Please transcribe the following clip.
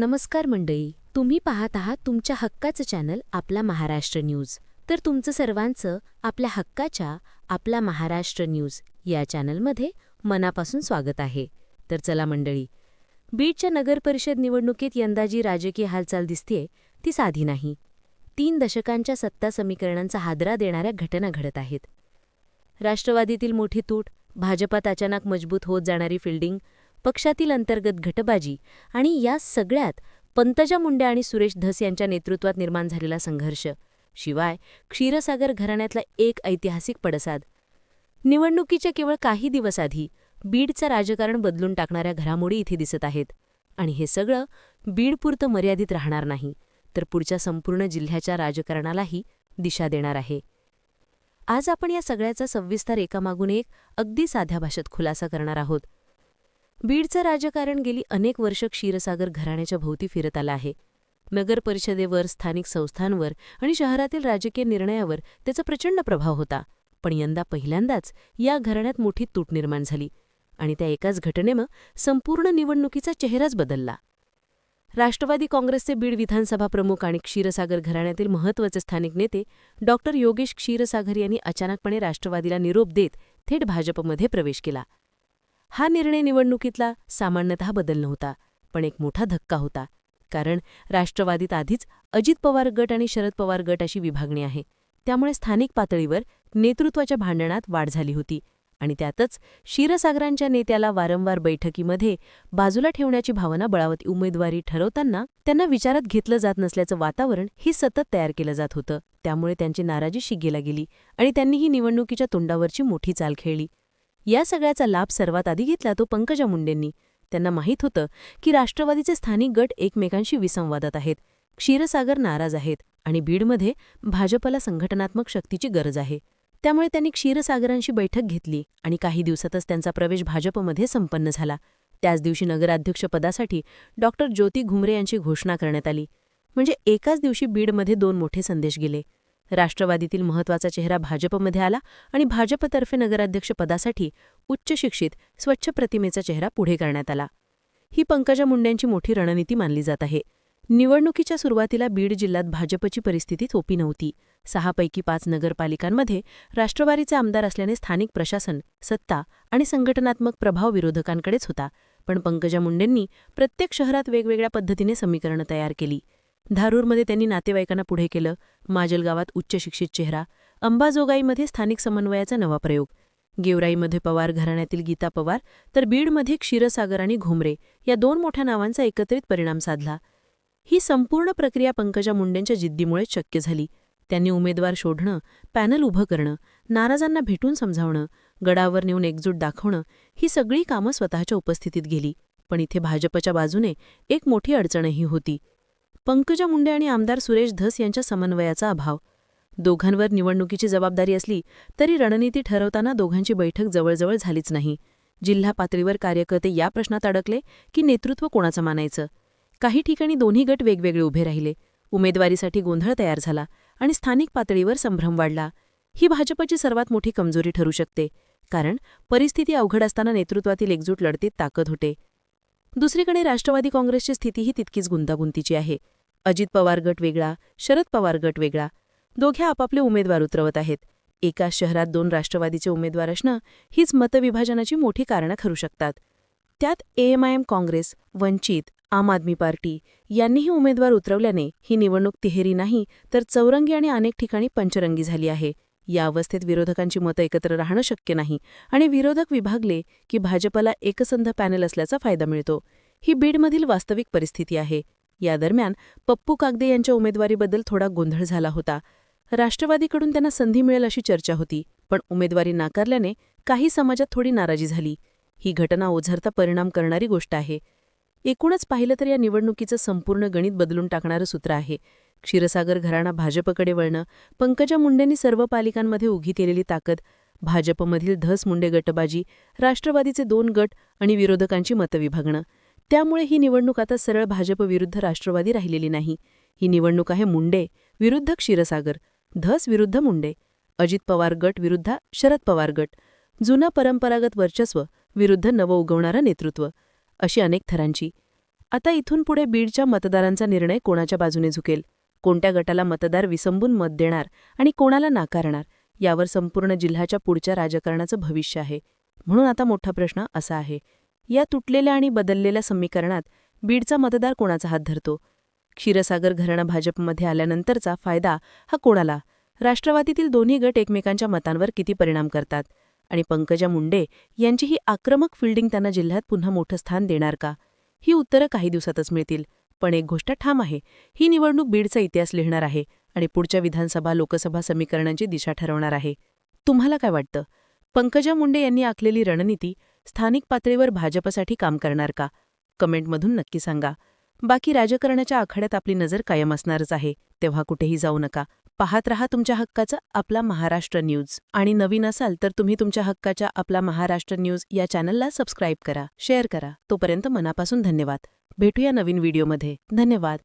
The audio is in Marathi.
नमस्कार मंडळी. तुम्ही पाहत आहात तुमच्या हक्काचं चॅनल आपला महाराष्ट्र न्यूज. तर तुमचं सर्वांचं आपल्या हक्काच्या आपला महाराष्ट्र न्यूज या चॅनलमध्ये मनापासून स्वागत आहे. तर चला मंडळी. बीडच्या नगरपरिषद निवडणुकीत यंदा जी राजकीय हालचाल दिसतेय ती साधी नाही. तीन दशकांच्या सत्ता समीकरणांचा हादरा देणाऱ्या घटना घडत आहेत. राष्ट्रवादीतील मोठी तूट भाजपात अचानक मजबूत होत जाणारी फिल्डिंग पक्षातील अंतर्गत घटबाजी आणि या सगळ्यात पंतजा मुंडे आणि सुरेश धस यांच्या नेतृत्वात निर्माण झालेला संघर्ष. शिवाय क्षीरसागर घराण्यातला एक ऐतिहासिक पडसाद. निवडणुकीच्या केवळ काही दिवस आधी बीडचं राजकारण बदलून टाकणाऱ्या घरामोडी इथे दिसत आहेत. आणि हे सगळं बीडपुरतं मर्यादित राहणार नाही तर पुढच्या संपूर्ण जिल्ह्याच्या राजकारणालाही दिशा देणार आहे. आज आपण या सगळ्याचा सविस्तर एकामागून एक अगदी साध्या भाषेत खुलासा करणार आहोत. बीडचं राजकारण गेली अनेक वर्ष क्षीरसागर घराण्याच्या भोवती फिरत आलं आहे. नगर परिषदेवर स्थानिक संस्थांवर आणि शहरातील राजकीय निर्णयावर त्याचा प्रचंड प्रभाव होता. पण यंदा पहिल्यांदाच या घराण्यात मोठी तूट निर्माण झाली आणि त्या एकाच घटनेनं संपूर्ण निवडणुकीचा चेहराच बदलला. राष्ट्रवादी काँग्रेसचे बीड विधानसभा प्रमुख आणि क्षीरसागर घराण्यातील महत्त्वाचे स्थानिक नेते डॉक्टर योगेश क्षीरसागर यांनी अचानकपणे राष्ट्रवादीला निरोप देत थेट भाजपमध्ये प्रवेश केला. हा निर्णय निवडणुकीतला सामान्यतः बदल नव्हता पण एक मोठा धक्का होता कारण राष्ट्रवादीत आधीच अजित पवार गट आणि शरद पवार गट अशी विभागणी आहे. त्यामुळे स्थानिक पातळीवर नेतृत्वाच्या भांडणात वाढ झाली होती आणि त्यातच क्षीरसागरांच्या नेत्याला वारंवार बैठकीमध्ये बाजूला ठेवण्याची भावना बळावती उमेदवारी ठरवताना त्यांना विचारात घेतलं जात नसल्याचं वातावरण ही सतत तयार केलं जात होतं. त्यामुळे त्यांची नाराजी शिगेला गेली आणि त्यांनी ही निवडणुकीच्या तोंडावरची मोठी चाल खेळली. या सगळ्याचा लाभ सर्वात आधी घेतला तो पंकजा मुंडेंनी. त्यांना माहीत होतं की राष्ट्रवादीचे स्थानिक गट एकमेकांशी विसंवादात आहेत क्षीरसागर नाराज आहेत आणि बीडमध्ये भाजपला संघटनात्मक शक्तीची गरज आहे. त्यामुळे त्यांनी क्षीरसागरांशी बैठक घेतली आणि काही दिवसातच त्यांचा प्रवेश भाजपमध्ये संपन्न झाला. त्याच दिवशी नगराध्यक्षपदासाठी डॉक्टर ज्योती घुमरे यांची घोषणा करण्यात आली. म्हणजे एकाच दिवशी बीडमध्ये दोन मोठे संदेश गेले. राष्ट्रवादीतील महत्त्वाचा चेहरा भाजपमध्ये आला आणि भाजपतर्फे नगराध्यक्षपदासाठी उच्च शिक्षित स्वच्छ प्रतिमेचा चेहरा पुढे करण्यात आला. ही पंकजा मुंडेंची मोठी रणनीती मानली जात आहे. निवडणुकीच्या सुरुवातीला बीड जिल्ह्यात भाजपची परिस्थिती सोपी नव्हती. सहापैकी पाच नगरपालिकांमध्ये राष्ट्रवादीचे आमदार असल्याने स्थानिक प्रशासन सत्ता आणि संघटनात्मक प्रभाव विरोधकांकडेच होता. पण पंकजा मुंडेंनी प्रत्येक शहरात वेगवेगळ्या पद्धतीने समीकरणं तयार केली. धारूरमध्ये त्यांनी नातेवाईकांना पुढे केलं. माजलगावात उच्च शिक्षित चेहरा. अंबाजोगाईमध्ये स्थानिक समन्वयाचा नवा प्रयोग. गेवराईमध्ये पवार घराण्यातील गीता पवार तर बीडमध्ये क्षीरसागर आणि घोमरे या दोन मोठ्या नावांचा एकत्रित परिणाम साधला. ही संपूर्ण प्रक्रिया पंकजा मुंडेंच्या जिद्दीमुळेच शक्य झाली. त्यांनी उमेदवार शोधणं पॅनल उभं करणं नाराजांना भेटून समजावणं गडावर नेऊन एकजूट दाखवणं ही सगळी कामं स्वतःच्या उपस्थितीत गेली. पण इथे भाजपच्या बाजूने एक मोठी अडचणही होती. पंकजा मुंडे आणि आमदार सुरेश धस यांच्या समन्वयाचा अभाव. दोघांवर निवडणुकीची जबाबदारी असली तरी रणनीती ठरवताना दोघांची बैठक जवळजवळ झालीच नाही. जिल्हा पातळीवर कार्यकर्ते या प्रश्नात अडकले की नेतृत्व कोणाचं मानायचं? काही ठिकाणी दोन्ही गट वेगवेगळे उभे राहिले. उमेदवारीसाठी गोंधळ तयार झाला आणि स्थानिक पातळीवर संभ्रम वाढला. ही भाजपची सर्वात मोठी कमजोरी ठरू शकते कारण परिस्थिती अवघड असताना नेतृत्वातील एकजूट लढतीत ताकद होते. दुसरीकडे राष्ट्रवादी काँग्रेसची स्थितीही तितकीच गुंतागुंतीची आहे. अजित पवार गट वेगळा शरद पवार गट वेगळा. दोघे आपापले उमेदवार उतरवत आहेत. एकाच शहरात दोन राष्ट्रवादीचे उमेदवार असणं हीच मतविभाजनाची मोठी कारणं ठरू शकतात. त्यात एएमआयएम काँग्रेस वंचित आम आदमी पार्टी यांनीही उमेदवार उतरवल्याने ही निवडणूक तिहेरी नाही तर चौरंगी आणि अनेक ठिकाणी पंचरंगी झाली आहे. या अवस्थेत विरोधकांची मतं एकत्र राहणं शक्य नाही. आणि विरोधक विभागले की भाजपला एकसंध पॅनल असल्याचा फायदा मिळतो. ही बीडमधील वास्तविक परिस्थिती आहे. या दरम्यान पप्पू कागदे यांच्या उमेदवारीबद्दल थोडा गोंधळ झाला होता. राष्ट्रवादीकडून त्यांना संधी मिळेल अशी चर्चा होती पण उमेदवारी नाकारल्याने काही समाजात थोडी नाराजी झाली. ही घटना ओझरता परिणाम करणारी गोष्ट आहे. एकूणच पाहिलं तर या निवडणुकीचं संपूर्ण गणित बदलून टाकणारं सूत्र आहे. क्षीरसागर घराणा भाजपकडे वळणं पंकजा मुंडेंनी सर्व पालिकांमध्ये उघी केलेली ताकद भाजपमधील धस मुंडे गटबाजी राष्ट्रवादीचे दोन गट आणि विरोधकांची मतविभागणं. त्यामुळे ही निवडणूक आता सरळ भाजप विरुद्ध राष्ट्रवादी राहिलेली नाही. ही निवडणूक आहे मुंडे विरुद्ध क्षीरसागर धस विरुद्ध मुंडे अजित पवार गट विरुद्ध शरद पवार गट जुनं परंपरागत वर्चस्व विरुद्ध नवं उगवणारं नेतृत्व अशी अनेक थरांची. आता इथून पुढे बीडच्या मतदारांचा निर्णय कोणाच्या बाजूने झुकेल? कोणत्या गटाला मतदार विसंबून मत देणार आणि कोणाला नाकारणार यावर संपूर्ण जिल्ह्याच्या पुढच्या राजकारणाचं भविष्य आहे. म्हणून आता मोठा प्रश्न असा आहे या तुटलेल्या आणि बदललेल्या समीकरणात बीडचा मतदार कोणाचा हात धरतो? क्षीरसागर घराणं भाजपमध्ये आल्यानंतरचा फायदा हा कोणाला? राष्ट्रवादीतील दोन्ही गट एकमेकांच्या मतांवर किती परिणाम करतात? आणि पंकजा मुंडे यांची ही आक्रमक फिल्डिंग त्यांना जिल्ह्यात पुन्हा मोठं स्थान देणार का? ही उत्तरं काही दिवसातच मिळतील. पण एक गोष्ट ठाम आहे. ही निवडणूक बीडचा इतिहास लिहिणार आहे आणि पुढच्या विधानसभा लोकसभा समीकरणांची दिशा ठरवणार आहे. तुम्हाला काय वाटतं? पंकजा मुंडे यांनी आखलेली रणनीती स्थानिक पातळीवर भाजपसाठी काम करणार का? कमेंटमधून नक्की सांगा. बाकी राजकारणाच्या आखाड्यात आपली नजर कायम असणारच आहे. तेव्हा कुठेही जाऊ नका. पाहत रहा तुमच्या हक्काचा आपला महाराष्ट्र न्यूज. आणि नवीन असाल तर तुम्ही तुमच्या हक्काच्या आपला महाराष्ट्र न्यूज या चॅनलला सबस्क्राईब करा शेअर करा. तोपर्यंत मनापासून धन्यवाद. भेटूया नवीन व्हिडिओमध्ये. धन्यवाद.